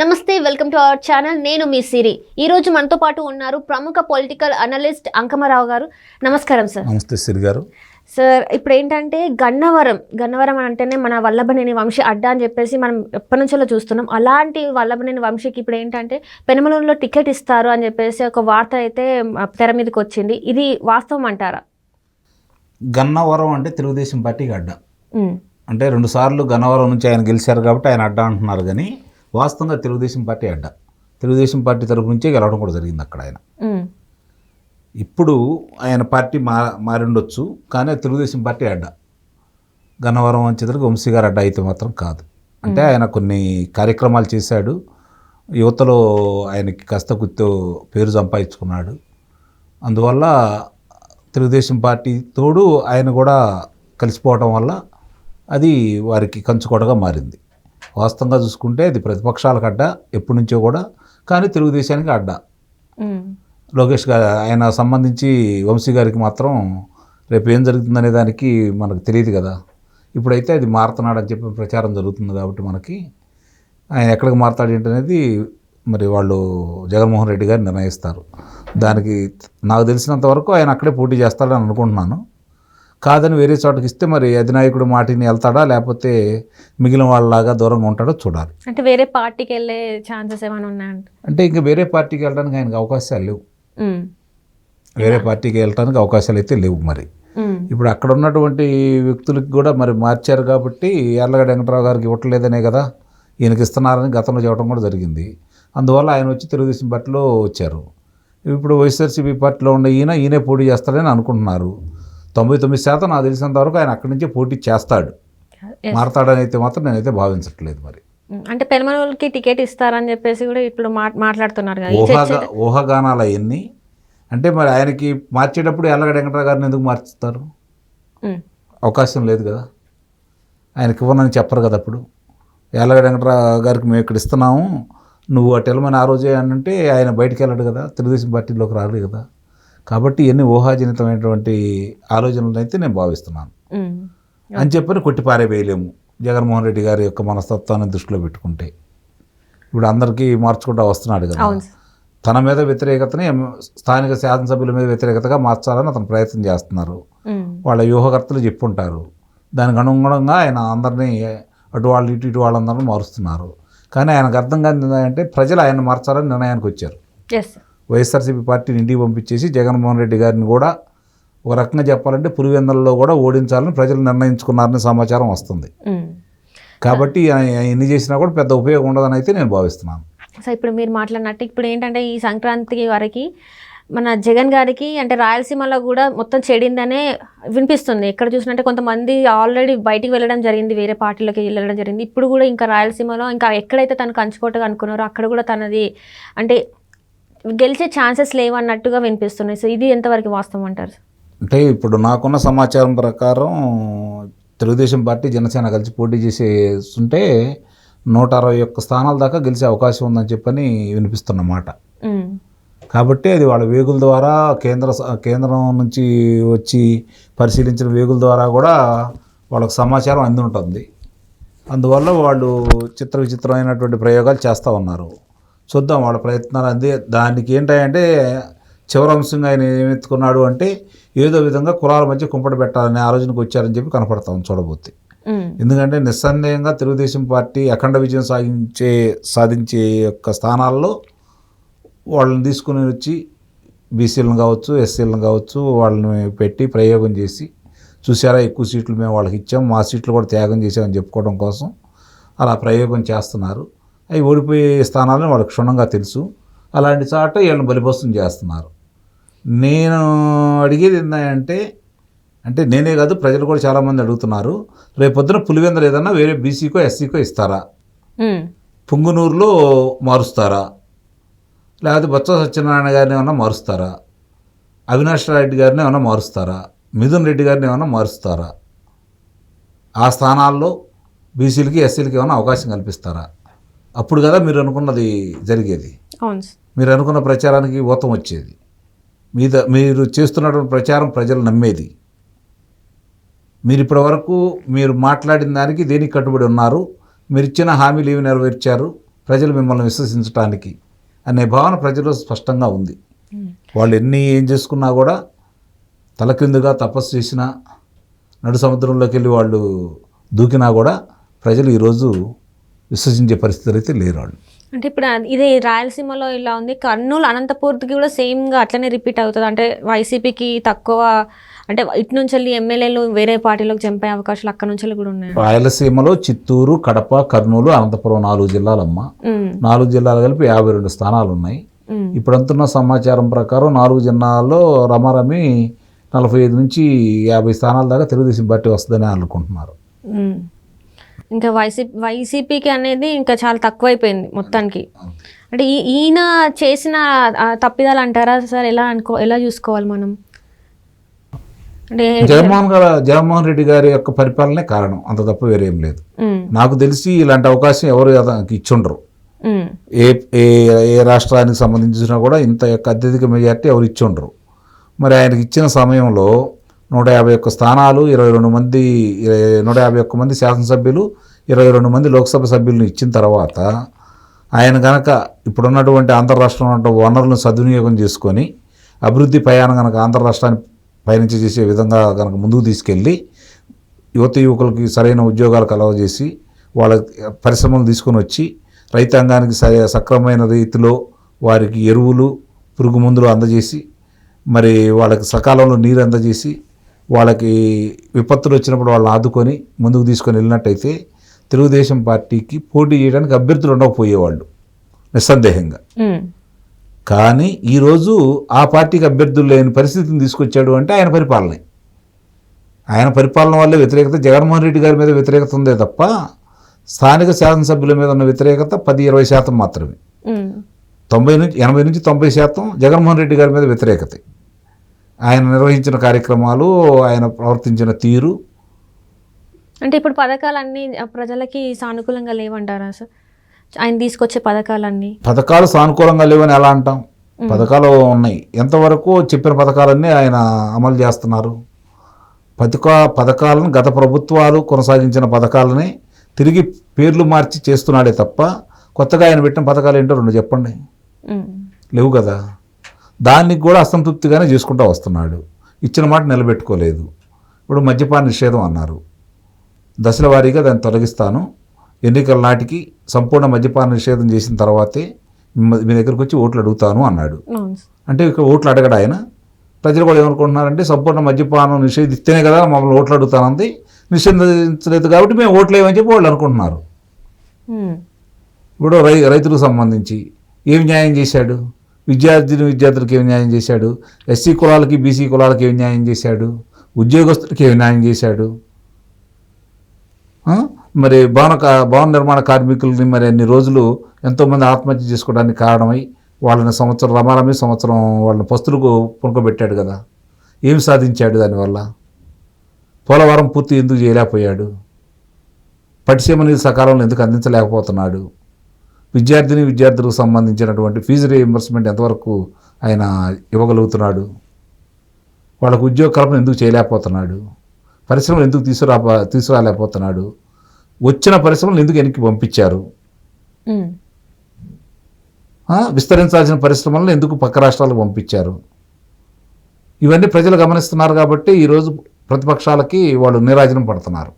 నమస్తే welcome to our channel. నేను మీ సిరి. ఈ రోజు మనతో పాటు ఉన్నారు ప్రముఖ పొలిటికల్ అనలిస్ట్ అంకమరావు గారు. నమస్కారం సార్. నమస్తే సిరి గారు. సార్ ఇప్పుడు ఏంటంటే గన్నవరం గన్నవరం అంటేనే మన వల్లభనేని వంశీ అడ్డా అని చెప్పేసి మనం ఎప్పటి నుంచో చూస్తున్నాం. అలాంటి వల్లభనేని వంశీకి ఇప్పుడు ఏంటంటే పెనమలూరులో టికెట్ ఇస్తారు అని చెప్పేసి ఒక వార్త అయితే తెర మీదకి వచ్చింది. ఇది వాస్తవం అంటారా? గన్నవరం అంటే తెలుగుదేశం పార్టీకి అడ్డ. అంటే రెండు సార్లు గన్నవరం నుంచి ఆయన గెలిచారు కాబట్టి ఆయన అడ్డ అంటున్నారు కానీ వాస్తవంగా తెలుగుదేశం పార్టీ అడ్డ. తెలుగుదేశం పార్టీ తరపు నుంచే గెలవడం కూడా జరిగింది అక్కడ ఆయన. ఇప్పుడు ఆయన పార్టీ మా మారిండొచ్చు కానీ తెలుగుదేశం పార్టీ అడ్డ. గన్నవరం వచ్చేసరికి వంశీ గారు అడ్డ అయితే మాత్రం కాదు. అంటే ఆయన కొన్ని కార్యక్రమాలు చేశాడు. యువతలో ఆయనకి కాస్త కుత్తో పేరు సంపాదించుకున్నాడు. అందువల్ల తెలుగుదేశం పార్టీ తోడు ఆయన కూడా కలిసిపోవడం వల్ల అది వారికి కంచుకోటగా మారింది. వాస్తవంగా చూసుకుంటే అది ప్రతిపక్షాలకు అడ్డ ఎప్పటి నుంచో కూడా. కానీ తెలుగుదేశానికి అడ్డ. లోకేష్ గారు ఆయన సంబంధించి వంశీ గారికి మాత్రం రేపు ఏం జరుగుతుందనే దానికి మనకు తెలియదు కదా. ఇప్పుడైతే అది మారుతున్నాడని చెప్పి ప్రచారం జరుగుతుంది కాబట్టి మనకి. ఆయన ఎక్కడికి మారుతాడు ఏంటనేది మరి వాళ్ళు జగన్మోహన్ రెడ్డి గారు నిర్ణయిస్తారు. దానికి నాకు తెలిసినంత వరకు ఆయన అక్కడే పోటీ చేస్తాడని అనుకుంటున్నాను. కాదని వేరే చోటకి ఇస్తే మరి అధినాయకుడు మాటిని వెళ్తాడా? లేకపోతే మిగిలిన వాళ్ళలాగా దూరంగా ఉంటాడో చూడాలి. అంటే వేరే పార్టీకి వెళ్ళే ఛాన్సెస్ ఏమైనా ఉన్నాయంట అంటే ఇంకా వేరే పార్టీకి వెళ్ళడానికి ఆయనకు అవకాశాలు లేవు. వేరే పార్టీకి వెళ్ళడానికి అవకాశాలు అయితే లేవు మరి. ఇప్పుడు అక్కడ ఉన్నటువంటి వ్యక్తులకి కూడా మరి మార్చారు కాబట్టి యార్లగడ్డ వెంకటరావు గారికి ఇవ్వట్లేదనే కదా? ఈయనకి ఇస్తున్నారని గతంలో చెప్పడం కూడా జరిగింది. అందువల్ల ఆయన వచ్చి తెలుగుదేశం పార్టీలో వచ్చారు. ఇప్పుడు వైఎస్ఆర్సీపీ పార్టీలో ఉన్న ఈయన ఈయనే పోటీ చేస్తాడని అనుకుంటున్నారు. తొంభై తొమ్మిది శాతం నాకు తెలిసినంత వరకు ఆయన అక్కడి నుంచే పోటీ చేస్తాడు. మారతాడని అయితే మాత్రం నేనైతే భావించట్లేదు మరి. అంటే పెనమలూరుకి టికెట్ ఇస్తారని చెప్పేసి కూడా ఇప్పుడు మాట్లాడుతున్నారు ఊహాగా ఊహాగానాలు అవన్నీ. అంటే మరి ఆయనకి మార్చేటప్పుడు యార్లగడ్డ వెంకటరావు గారిని ఎందుకు మార్చుతారు? అవకాశం లేదు కదా. ఆయనకి ఇవ్వనని చెప్పరు కదా అప్పుడు. యాలగడ్డ వెంకటరావు గారికి మేము ఇక్కడ ఇస్తున్నాము. నువ్వు అటు వెళ్ళమని ఆ రోజే అని అంటే ఆయన బయటికి వెళ్ళడు కదా. తెలుగుదేశం పార్టీలోకి రాడు కదా. కాబట్టి ఇవన్నీ ఊహాజనితమైనటువంటి ఆలోచనలు అయితే నేను భావిస్తున్నాను. అని చెప్పని కొట్టి పారేవేయలేము జగన్మోహన్ రెడ్డి గారి యొక్క మనస్తత్వాన్ని దృష్టిలో పెట్టుకుంటే. ఇప్పుడు అందరికీ మార్చుకుంటూ వస్తున్నాడు కదా. తన మీద వ్యతిరేకతని స్థానిక శాసనసభ్యుల మీద వ్యతిరేకతగా మార్చాలని అతను ప్రయత్నం చేస్తున్నారు. వాళ్ళ వ్యూహకర్తలు చెప్పుంటారు. దానికి అనుగుణంగా ఆయన అందరినీ అటు వాళ్ళు ఇటు ఇటు వాళ్ళందరినీ మారుస్తున్నారు. కానీ ఆయనకు అర్థం కాని ఏంటంటే ప్రజలు ఆయన మార్చాలని నిర్ణయానికి వచ్చారు. వైఎస్ఆర్సీపీ పార్టీని ఇంటికి పంపించేసి జగన్మోహన్ రెడ్డి గారిని కూడా ఒక రకంగా చెప్పాలంటే పులివెందల్లో కూడా ఓడించాలని ప్రజలు నిర్ణయించుకున్నారని సమాచారం వస్తుంది. కాబట్టి ఎన్ని చేసినా కూడా పెద్ద ఉపయోగం ఉండదని అయితే నేను భావిస్తున్నాను. సో ఇప్పుడు మీరు మాట్లాడినట్టు ఇప్పుడు ఏంటంటే ఈ సంక్రాంతికి వరకు మన జగన్ గారికి అంటే రాయలసీమలో కూడా మొత్తం చెడిందనే వినిపిస్తుంది. ఎక్కడ చూసినట్టే కొంతమంది ఆల్రెడీ బయటికి వెళ్ళడం జరిగింది వేరే పార్టీలోకి వెళ్ళడం జరిగింది. ఇప్పుడు కూడా ఇంకా రాయలసీమలో ఇంకా ఎక్కడైతే తను కంచుకోటగా అనుకున్నారో అక్కడ కూడా తనది అంటే గెలిచే ఛాన్సెస్ లేవన్నట్టుగా వినిపిస్తున్నాయి. సో ఇది ఎంతవరకు వాస్తవం అంటారు? అంటే ఇప్పుడు నాకున్న సమాచారం ప్రకారం తెలుగుదేశం పార్టీ జనసేన కలిసి పోటీ చేసేస్తుంటే నూట అరవై ఒక్క స్థానాల దాకా గెలిచే అవకాశం ఉందని చెప్పని వినిపిస్తున్నమాట కాబట్టి అది వాళ్ళ వేగుల ద్వారా కేంద్ర కేంద్రం నుంచి వచ్చి పరిశీలించిన వేగుల ద్వారా కూడా వాళ్ళకు సమాచారం అంది ఉంటుంది అందువల్ల వాళ్ళు చిత్ర విచిత్రమైనటువంటి ప్రయోగాలు చేస్తూ ఉన్నారు. చూద్దాం వాళ్ళ ప్రయత్నాలు అందే. దానికి ఏంటంటే చివరి అంశంగా ఆయన ఏమెత్తుకున్నాడు అంటే ఏదో విధంగా కులాల మధ్య కుంపట పెట్టాలనే ఆలోచనకు వచ్చారని చెప్పి కనపడతాం చూడబోతే. ఎందుకంటే నిస్సందేహంగా తెలుగుదేశం పార్టీ అఖండ విజయం సాధించే సాధించే యొక్క స్థానాల్లో వాళ్ళని తీసుకుని వచ్చి బీసీలను కావచ్చు ఎస్సీలను కావచ్చు వాళ్ళని పెట్టి ప్రయోగం చేసి చూసారా ఎక్కువ సీట్లు మేము వాళ్ళకి ఇచ్చాం మా సీట్లు కూడా త్యాగం చేసామని చెప్పుకోవడం కోసం అలా ప్రయోగం చేస్తున్నారు. అవి ఓడిపోయే స్థానాలను వాళ్ళకి క్షుణ్ణంగా తెలుసు. అలాంటి చాట వీళ్ళని బలిపస్తం చేస్తున్నారు. నేను అడిగేది ఏంటంటే అంటే నేనే కాదు ప్రజలు కూడా చాలామంది అడుగుతున్నారు రేపొద్దున పులివెందలు ఏదన్నా వేరే బీసీకో ఎస్సీకో ఇస్తారా? పుంగునూరులో మారుస్తారా? లేకపోతే బొత్స సత్యనారాయణ గారిని ఏమన్నా మారుస్తారా? అవినాష్ రెడ్డి గారిని ఏమన్నా మారుస్తారా? మిథున్ రెడ్డి గారిని ఏమన్నా మారుస్తారా? ఆ స్థానాల్లో బీసీలకి ఎస్సీలకి ఏమైనా అవకాశం కల్పిస్తారా? అప్పుడు కదా మీరు అనుకున్నది జరిగేది. మీరు అనుకున్న ప్రచారానికి ఊతం వచ్చేది. మీద మీరు చేస్తున్నటువంటి ప్రచారం ప్రజలు నమ్మేది. మీరు ఇప్పటి వరకు మీరు మాట్లాడిన దానికి దేనికి కట్టుబడి ఉన్నారు? మీరు ఇచ్చిన హామీలు ఏమి నెరవేర్చారు? ప్రజలు మిమ్మల్ని విశ్వసించడానికి అనే భావన ప్రజల్లో స్పష్టంగా ఉంది. వాళ్ళు ఎన్ని ఏం చేసుకున్నా కూడా తలకిందుగా తపస్సు చేసినా నడు సముద్రంలోకి వెళ్ళి వాళ్ళు దూకినా కూడా ప్రజలు ఈరోజు విశ్వసించే పరిస్థితి అయితే లేరు వాళ్ళు అంటే ఇప్పుడు ఇది రాయలసీమలో ఇలా ఉంది. కర్నూలు అనంతపూర్కి కూడా సేమ్గా అట్లనే రిపీట్ అవుతుంది. అంటే వైసీపీకి తక్కువ అంటే ఇటు నుంచి వెళ్ళి ఎమ్మెల్యేలు వేరే పార్టీలోకి చంపే అవకాశాలు అక్కడ నుంచి కూడా ఉన్నాయి? రాయలసీమలో చిత్తూరు కడప కర్నూలు అనంతపురం నాలుగు జిల్లాలమ్మ. నాలుగు జిల్లాలు కలిపి యాభై రెండు స్థానాలు ఉన్నాయి. ఇప్పుడంతున్న సమాచారం ప్రకారం నాలుగు జిల్లాల్లో రమారమి నలభై ఐదు నుంచి యాభై స్థానాల దాకా తెలుగుదేశం పార్టీ వస్తుందని అనుకుంటున్నారు. ఇంకా వైసీపీ వైసీపీకి అనేది ఇంకా చాలా తక్కువైపోయింది మొత్తానికి. అంటే ఈ- ఈయన చేసిన తప్పిదాలు అంటారా సార్? ఎలా అనుకో ఎలా చూసుకోవాలి మనం? అంటే జగన్మోహన్ గారు జగన్మోహన్ రెడ్డి గారి యొక్క పరిపాలనే కారణం. అంత తప్ప వేరేం లేదు. నాకు తెలిసి ఇలాంటి అవకాశం ఎవరు ఇచ్చుండరు. ఏ ఏ ఏ రాష్ట్రానికి సంబంధించినా కూడా ఇంత యొక్క అత్యధిక మెజార్టీ ఎవరు ఇచ్చుండరు. మరి ఆయనకి ఇచ్చిన సమయంలో నూట యాభై ఒక్క స్థానాలు ఇరవై రెండు మంది ఇరవై- నూట యాభై ఒక్క మంది శాసనసభ్యులు ఇరవై రెండు మంది లోక్సభ సభ్యులను ఇచ్చిన తర్వాత ఆయన కనుక ఇప్పుడున్నటువంటి ఆంధ్ర రాష్ట్రంలో ఉన్న వనరులను సద్వినియోగం చేసుకొని అభివృద్ధి ప్రయాణం కనుక ఆంధ్ర రాష్ట్రాన్ని పయనించి చేసే విధంగా కనుక ముందుకు తీసుకెళ్ళి యువత యువకులకి సరైన ఉద్యోగాలు కలవజేసి వాళ్ళ పరిశ్రమలు తీసుకొని వచ్చి రైతాంగానికి స సక్రమమైన రీతిలో వారికి ఎరువులు పురుగు మందులు అందజేసి మరి వాళ్ళకి సకాలంలో నీరు అందజేసి వాళ్ళకి విపత్తులు వచ్చినప్పుడు వాళ్ళని ఆదుకొని ముందుకు తీసుకొని వెళ్ళినట్టయితే తెలుగుదేశం పార్టీకి పోటీ చేయడానికి అభ్యర్థులు ఉండకపోయేవాళ్ళు నిస్సందేహంగా. కానీ ఈరోజు ఆ పార్టీకి అభ్యర్థులు లేని పరిస్థితిని తీసుకొచ్చాడు అంటే ఆయన పరిపాలనే. ఆయన పరిపాలన వల్లే వ్యతిరేకత జగన్మోహన్ రెడ్డి గారి మీద వ్యతిరేకత ఉందే తప్ప స్థానిక శాసనసభ్యుల మీద ఉన్న వ్యతిరేకత పది ఇరవై శాతం మాత్రమే. తొంభై నుంచి ఎనభై నుంచి తొంభై శాతం జగన్మోహన్ రెడ్డి గారి మీద వ్యతిరేకతే. ఆయన నిర్వహించిన కార్యక్రమాలు ఆయన ప్రవర్తించిన తీరు. అంటే ఇప్పుడు పథకాలన్నీ ప్రజలకి సానుకూలంగా లేవంటారా సార్? ఆయన తీసుకొచ్చే పథకాలన్నీ. పథకాలు సానుకూలంగా లేవని ఎలా అంటాం? పథకాలు ఉన్నాయి. ఎంతవరకు చెప్పిన పథకాలన్నీ ఆయన అమలు చేస్తున్నారు. పథక పథకాలను గత ప్రభుత్వాలు కొనసాగించిన పథకాలని తిరిగి పేర్లు మార్చి చేస్తున్నాడే తప్ప కొత్తగా ఆయన పెట్టిన పథకాలు ఏంటో రెండు చెప్పండి. లేవు కదా? దానికి కూడా అసంతృప్తిగానే చేసుకుంటూ వస్తున్నాడు. ఇచ్చిన మాట నిలబెట్టుకోలేదు. ఇప్పుడు మద్యపాన నిషేధం అన్నారు. దశల వారీగా దాన్ని తొలగిస్తాను. ఎన్నికల నాటికి సంపూర్ణ మద్యపాన నిషేధం చేసిన తర్వాతే మీ- దగ్గరకు వచ్చి ఓట్లు అడుగుతాను అన్నాడు. అంటే ఇక్కడ ఓట్లు అడగడు ఆయన. ప్రజలు కూడా ఏమనుకుంటున్నారంటే సంపూర్ణ మద్యపానం నిషేధిస్తేనే కదా మమ్మల్ని ఓట్లు అడుగుతానంది. నిషేధించలేదు కాబట్టి మేము ఓట్లు వేయమని చెప్పి వాళ్ళు అనుకుంటున్నారు. ఇప్పుడు రై రైతులకు సంబంధించి ఏం న్యాయం చేశాడు? విద్యార్థిని విద్యార్థులకు ఏమి న్యాయం చేశాడు? ఎస్సీ కులాలకి బీసీ కులాలకి ఏమి న్యాయం చేశాడు? ఉద్యోగస్తులకి ఏమి న్యాయం చేశాడు? మరి భవన కా- భవన నిర్మాణ కార్మికుల్ని మరి అన్ని రోజులు ఎంతోమంది ఆత్మహత్య చేసుకోవడానికి కారణమై వాళ్ళని సంవత్సరం రమారమి సంవత్సరం వాళ్ళని పస్తులకు పునుకోబెట్టాడు కదా. ఏం సాధించాడు దానివల్ల? పోలవరం పూర్తి ఎందుకు చేయలేకపోయాడు? పట్టిసీమ నీరు సకాలంలో ఎందుకు అందించలేకపోతున్నాడు? విద్యార్థిని విద్యార్థులకు సంబంధించినటువంటి ఫీజు రీఎంబర్స్మెంట్ ఎంతవరకు ఆయన ఇవ్వగలుగుతున్నాడు? వాళ్ళకు ఉద్యోగ కల్పన ఎందుకు చేయలేకపోతున్నాడు? పరిశ్రమలు ఎందుకు తీసుకురా తీసుకురాలేకపోతున్నాడు? వచ్చిన పరిశ్రమలు ఎందుకు వెనక్కి పంపించారు? విస్తరించాల్సిన పరిశ్రమలను ఎందుకు పక్క రాష్ట్రాలకు పంపించారు? ఇవన్నీ ప్రజలు గమనిస్తున్నారు కాబట్టి ఈరోజు ప్రతిపక్షాలకి వాళ్ళు నిరాజనం పడుతున్నారు.